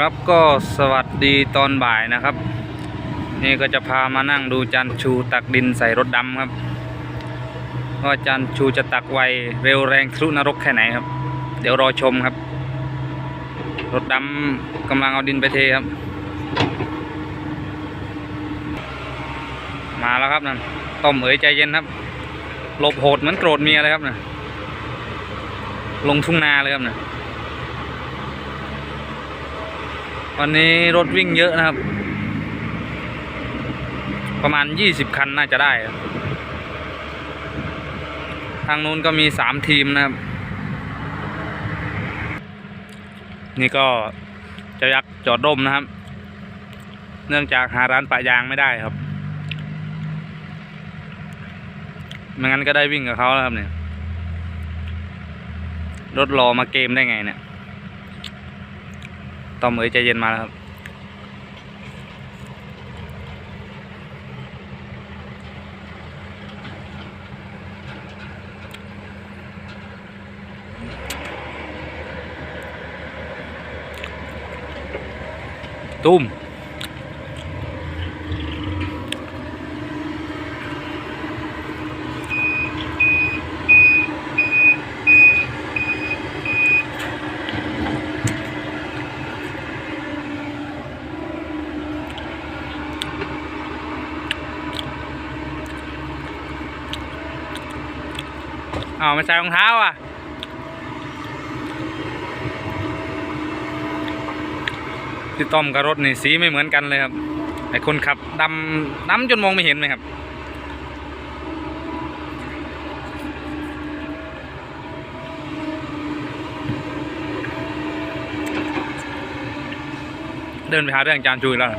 ครับก็สวัสดีตอนบ่ายนะครับ นี่ก็จะพามานั่งดูจันชูตักดินใส่รถดำครับว่าจันชูจะตักไวเร็วแรงทะลุนรกแค่ไหนครับ เดี๋ยวรอชมครับ รถดำกำลังเอาดินไปเทครับ มาแล้วครับนั่นต้มเอ๋ยใจเย็นครับหลบโหดเหมือนโกรธเมียเลยครับนะลงทุ่งนาเลยครับนะ วันนี้รถวิ่งเยอะนะครับ ประมาณ 20 คันน่าจะได้ ทางนู้นก็มี 3 ทีมนะครับ นี่ก็จะยักจอดร่มนะครับ เนื่องจากหาร้านปะยางไม่ได้ครับไม่งั้นก็ได้วิ่งกับเขาแล้วครับเนี่ย รถรอมาเกมได้ไงเนี่ย ตอมเอ๋ยใจเย็นมาแล้วครับตุ้ม เอาไม่ใส่รองเท้าอะพี่ต้อมกับรถนี่สีไม่เหมือนกันเลยครับไอคนขับดำดำจนมองไม่เห็นเลยครับ เดินไปหาเรื่องจานจูอีกแล้วเห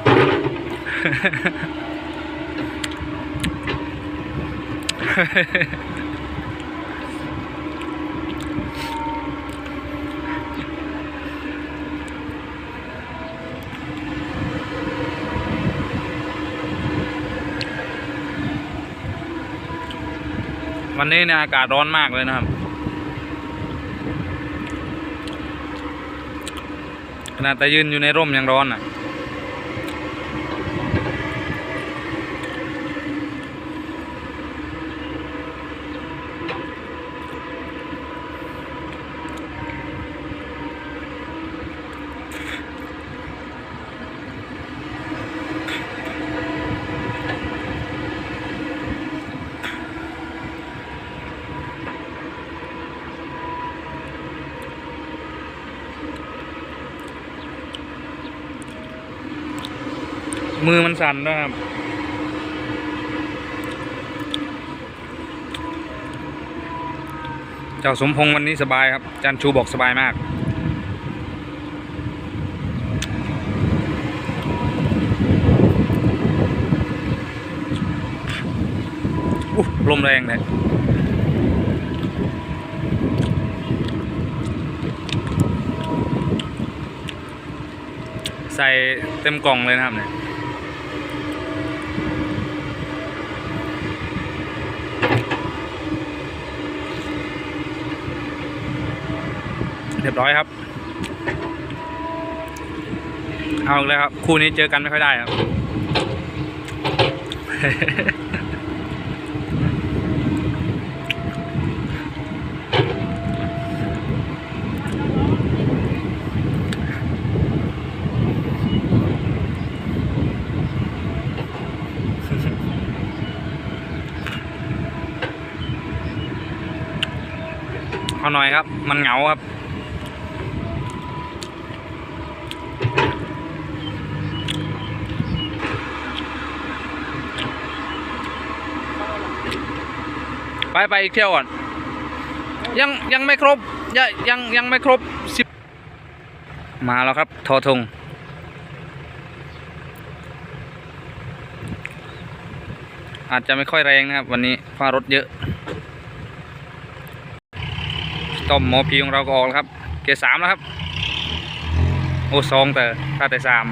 วันนี้เนี่ยอากาศร้อนมากเลยนะครับ ขนาดแต่ยืนอยู่ในร่มยังร้อนอะ มือมันสั่นด้วยครับ เจ้าสมพงษ์วันนี้สบายครับ จันชูบอกสบายมาก อุ๊ลมแรงเลยใส่เต็มกล่องเลยนะครับเนี่ย รียบร้อยครับ เอาอีกแล้วครับ คู่นี้เจอกันไม่ค่อยได้ครับ เอาหน่อยครับ มันเหงาครับ ไปไปอีกเที่ยวก่อน ยังยังไม่ครบ ยังยังยังไม่ครบสิบมาแล้วครับทอทงอาจจะไม่ค่อยแรงนะครับ วันนี้เพรารถเยอะ ต้อมหมอพีของเราก็ออกแล้วครับ เกรดสามแล้วครับ โอ้สองแต่ถ้าแต่สาม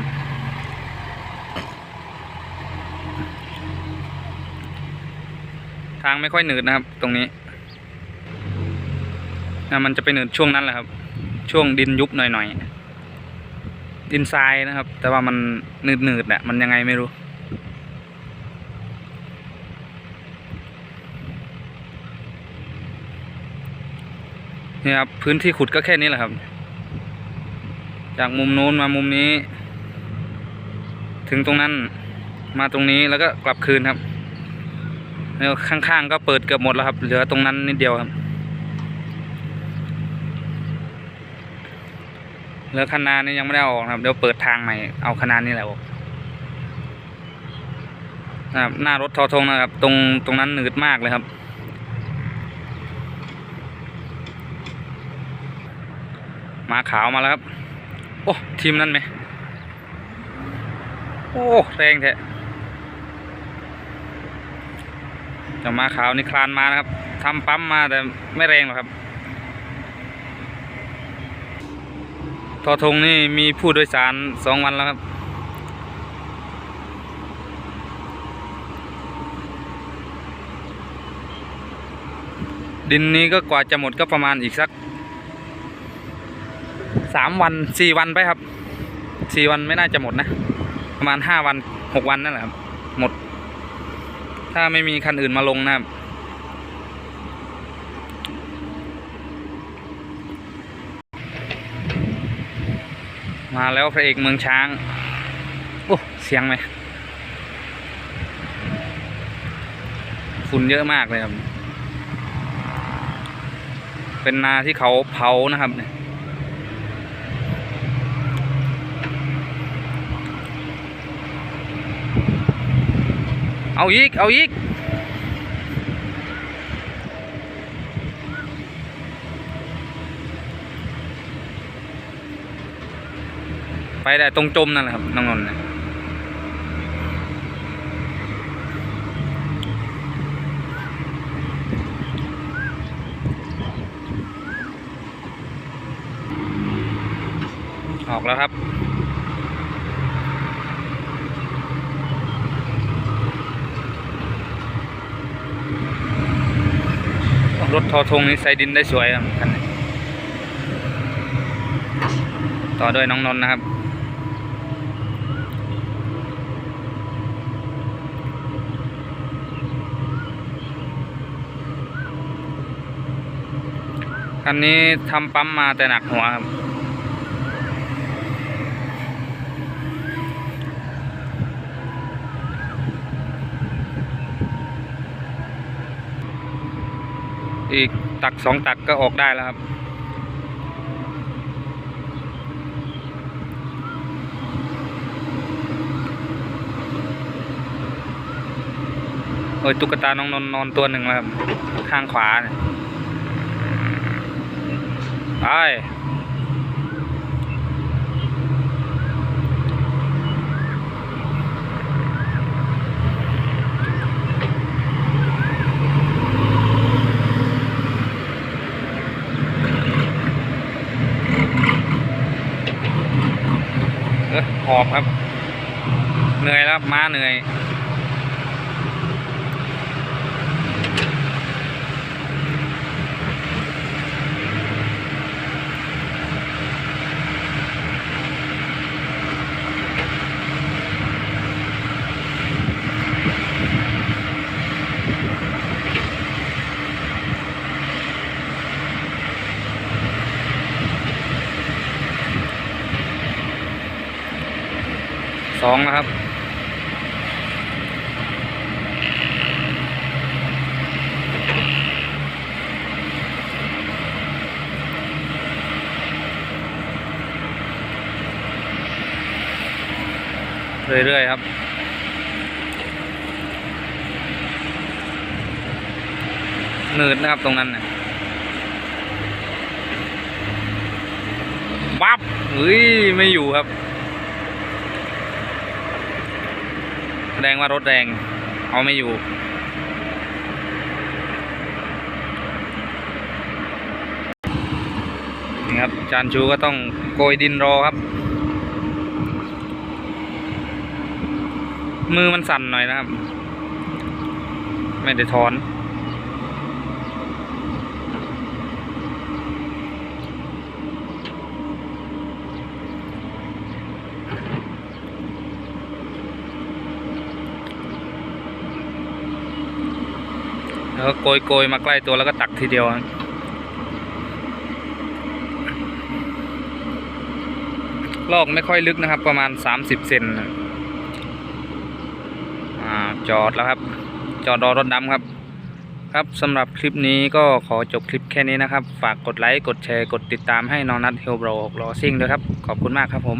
ทางไม่ค่อยหนืดนะครับ ตรงนี้อะมันจะไปหนืดช่วงนั้นแหละครับ ช่วงดินยุบหน่อยๆ ดินทรายนะครับ แต่ว่ามันหนืดหนืดๆอะมันยังไงไม่รู้ นี่ครับพื้นที่ขุดก็แค่นี้แหละครับ จากมุมนู้นมามุมนี้ ถึงตรงนั้นมาตรงนี้แล้วก็กลับคืนครับ แล้วข้างๆก็เปิดเกือบหมดแล้วครับ เหลือตรงนั้นนิดเดียวครับ เหลือคันนานี่ยังไม่ได้ออกนะครับ เดี๋ยวเปิดทางใหม่ เอาคันนานี่แหละออกนะครับหน้ารถทอทงนะครับ ตรงตรงนั้นหนืดมากเลยครับ มาขาวมาแล้วครับ โอ้ทีมนั้นไหมโอ้แรงแท้ จะมาขาวนี่คลานมานะครับทำปั๊มมาแต่ไม่แรงหรอกครับ ทอทงนี่มีผู้โดยสารสองวันแล้วครับ ดินนี้ก็กว่าจะหมดก็ประมาณอีกสักสามวันสี่วันไปครับสี่วันไม่น่าจะหมดนะ ประมาณห้าวันหกวันนั่นแหละครับ หมด ถ้าไม่มีคันอื่นมาลงนะครับ มาแล้วพระเอกเมืองช้าง โอ้เสียงไหมฝุ่นเยอะมากเลยครับ เป็นนาที่เขาเผานะครับเนี่ย เอาอีก เอาอีก ไปได้ตรงจมนั่นแหละครับ น้องนนท์ออกแล้วครับ รถทอทงนี้ใส่ดินได้สวยครับคันนี้ต่อด้วยน้องนนท์นะครับ คันนี้ทำปั๊มมาแต่หนักหัวครับ อีกตักสองตักก็ออกได้แล้วครับ โอ้ยตุ๊กตาน้องนนนอนตัวหนึ่งแล้วครับ ข้างขวาเนี่ยไปเออหอบครับ เหนื่อยแล้วม้าเหนื่อย สองนะครับ เรื่อย ๆ ครับหนืดนะครับตรงนั้นนะวับเฮ้ย ไม่อยู่ครับ แสดงว่ารถแรง เอาไม่อยู่ นี่ครับจานชูก็ต้องโกยดินรอครับ มือมันสั่นหน่อยนะครับ ไม่ได้ถอน แล้วก็โกยโกยมาใกล้ตัวแล้วก็ตักทีเดียวลอกไม่ค่อยลึกนะครับ ประมาณ 30 เซนอ่าจอดแล้วครับ จอดรอรถดำครับ ครับสำหรับคลิปนี้ก็ขอจบคลิปแค่นี้นะครับ ฝากกดไลค์ กดแชร์ กดติดตามให้น้องนัทเฮลโบรหกล้อซิ่งด้วยครับ ขอบคุณมากครับผม